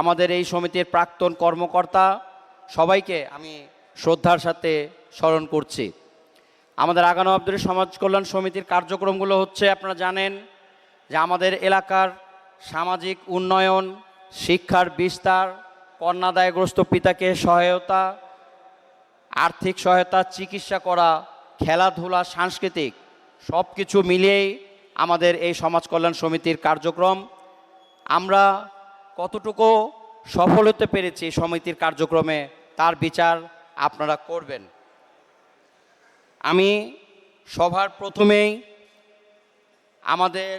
আমাদের এই সমিতির প্রাক্তন কর্মকর্তা, সবাইকে আমি শ্রদ্ধার সাথে স্মরণ করছি। আমাদের আগানো আব্দুল সমাজ কল্যাণ সমিতির কার্যক্রমগুলো হচ্ছে, আপনারা জানেন যে আমাদের এলাকার সামাজিক উন্নয়ন, শিক্ষার বিস্তার, কন্যাদায়গ্রস্ত পিতাকে সহায়তা, আর্থিক সহায়তা, চিকিৎসা করা, খেলাধুলা, সাংস্কৃতিক সব কিছু মিলিয়েই আমাদের এই সমাজ কল্যাণ সমিতির কার্যক্রম। আমরা কতটুকু সফল হতে পেরেছি সমিতির কার্যক্রমে, তার বিচার আপনারা করবেন। আমি সভার প্রথমেই আমাদের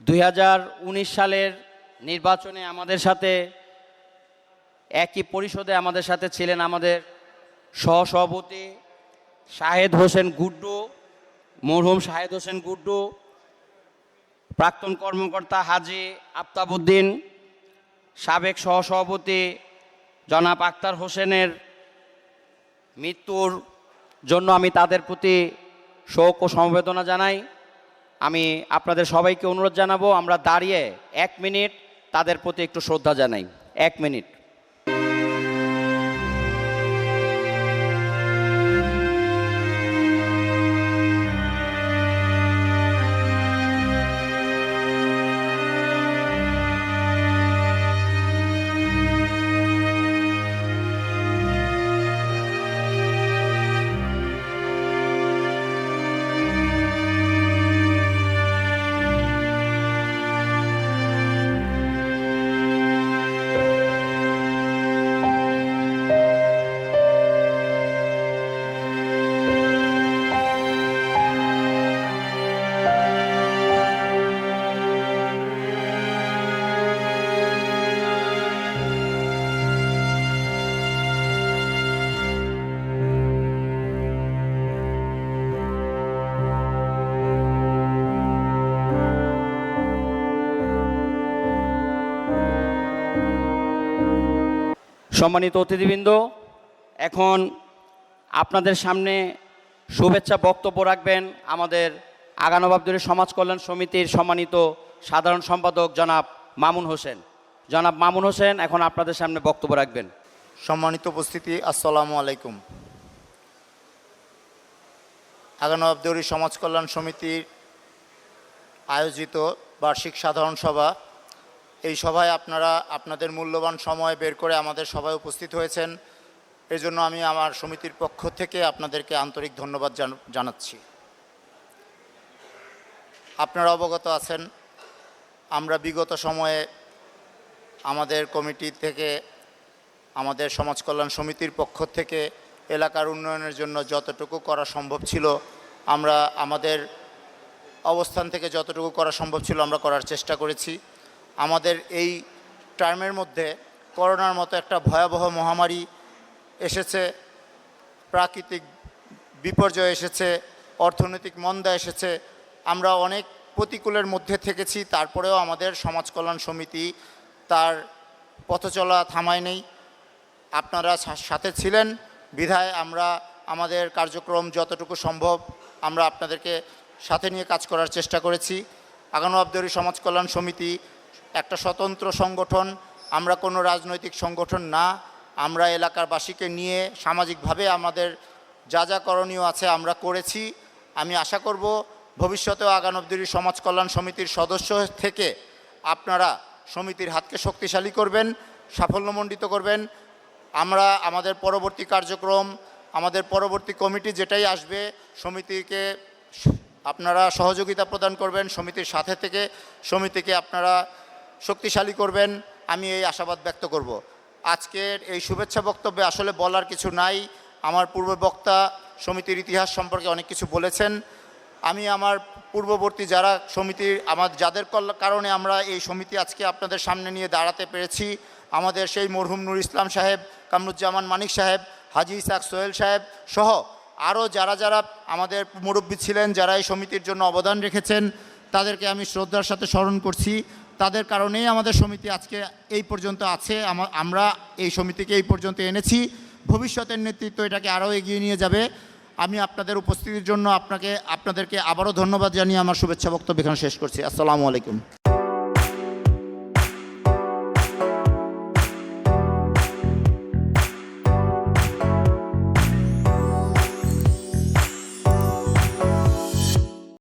দুই হাজার উনিশ সালের নির্বাচনে আমাদের সাথে, একই পরিষদে আমাদের সাথে ছিলেন আমাদের সহসভাপতি শাহেদ হোসেন গুড্ডু, মরহুম শাহেদ হোসেন গুড্ডু প্রাক্তন কর্মকর্তা হাজি আফতাবুদ্দিন সাবেক সহসভাপতি জনাব আক্তার হোসেনের মৃত্যুর জন্য আমি তাদের প্রতি শোক ও সমবেদনা জানাই। আমি আপনাদের সবাইকে অনুরোধ জানাব, আমরা দাঁড়িয়ে এক মিনিট তাদের প্রতি একটু শ্রদ্ধা জানাই। এক মিনিট। সম্মানিত অতিথিবৃন্দ, এখন আপনাদের সামনে শুভেচ্ছা বক্তব্য রাখবেন আমাদের আগানব আব্দুলের সমাজ কল্যাণ সমিতির সম্মানিত সাধারণ সম্পাদক জনাব মামুন হোসেন। জনাব মামুন হোসেন, এখন আপনাদের সামনে বক্তব্য রাখবেন। সম্মানিত উপস্থিতি, আসসালামু আলাইকুম। আগানো আবদৌরি সমাজ কল্যাণ সমিতির আয়োজিত বার্ষিক সাধারণ সভা এই সভায় আপনারা আপনাদের মূল্যবান সময় বের করে আমাদের সভায় উপস্থিত হয়েছেন। এই জন্য আমি আমার সমিতির পক্ষ থেকে আপনাদেরকে আন্তরিক ধন্যবাদ জান- জানাচ্ছি। আপনারা অবগত আছেন, আমরা বিগত সময়ে আমাদের কমিটি থেকে, আমাদের সমাজ কল্যাণ সমিতির পক্ষ থেকে এলাকার উন্নয়নের জন্য যতটুকু করা সম্ভব ছিল, আমরা আমাদের অবস্থান থেকে যতটুকু করা সম্ভব ছিল আমরা করার চেষ্টা করেছি। আমাদের এই টার্মের মধ্যে করোনার মতো একটা ভয়াবহ মহামারী এসেছে, প্রাকৃতিক বিপর্যয় এসেছে, অর্থনৈতিক মন্দা এসেছে। আমরা অনেক প্রতিকূলের মধ্যে থেকেছি, তারপরেও আমাদের সমাজ কল্যাণ সমিতি তার পথচলা থামায় নেই। আপনারা সাথে ছিলেন, বিধায় আমরা আমাদের কার্যক্রম যতটুকু সম্ভব আমরা আপনাদেরকে সাথে নিয়ে কাজ করার চেষ্টা করেছি। আগানো আবদরি সমাজ কল্যাণ সমিতি একটা স্বতন্ত্র সংগঠন, আমরা কোনো রাজনৈতিক সংগঠন না, আমরা এলাকারবাসীকে নিয়ে সামাজিকভাবে আমাদের যা যা করণীয় আছে আমরা করেছি। আমি আশা করব ভবিষ্যতেও আগানবদুরি সমাজ কল্যাণ সমিতির সদস্য থেকে আপনারা সমিতির হাতকে শক্তিশালী করবেন, সাফল্যমণ্ডিত করবেন। আমরা আমাদের পরবর্তী কার্যক্রম, আমাদের পরবর্তী কমিটি যেটাই আসবে, সমিতিকে আপনারা সহযোগিতা প্রদান করবেন, সমিতির সাথে থেকে সমিতিকে আপনারা শক্তিশালী করবেন, আমি এই আশাবাদ ব্যক্ত করব। আজকের এই শুভেচ্ছা বক্তব্যে আসলে বলার কিছু নাই। আমার পূর্ব বক্তা সমিতির ইতিহাস সম্পর্কে অনেক কিছু বলেছেন। আমি আমার পূর্ববর্তী যারা সমিতির, আমার যাদের কারণে আমরা এই সমিতি আজকে আপনাদের সামনে নিয়ে দাঁড়াতে পেরেছি, আমাদের সেই মরহুম নুর ইসলাম সাহেব, কামরুজ্জামান মানিক সাহেব, হাজি ইসাক সোহেল সাহেব সহ আরও যারা যারা আমাদের মুরব্বী ছিলেন, যারা এই সমিতির জন্য অবদান রেখেছেন, তাদেরকে আমি শ্রদ্ধার সাথে স্মরণ করছি। তাদের কারণেই আমাদের সমিতি আজকে এই পর্যন্ত আছে। আমরা এই সমিতিকে এই পর্যন্ত এনেছি। ভবিষ্যতের নেতৃত্ব এটাকে আরও এগিয়ে নিয়ে যাবে। আমি আপনাদের উপস্থিতির জন্য আপনাকে, আপনাদেরকে আবারও ধন্যবাদ জানিয়ে আমার শুভেচ্ছা বক্তব্য এখানে শেষ করছি। আসসালামু আলাইকুম।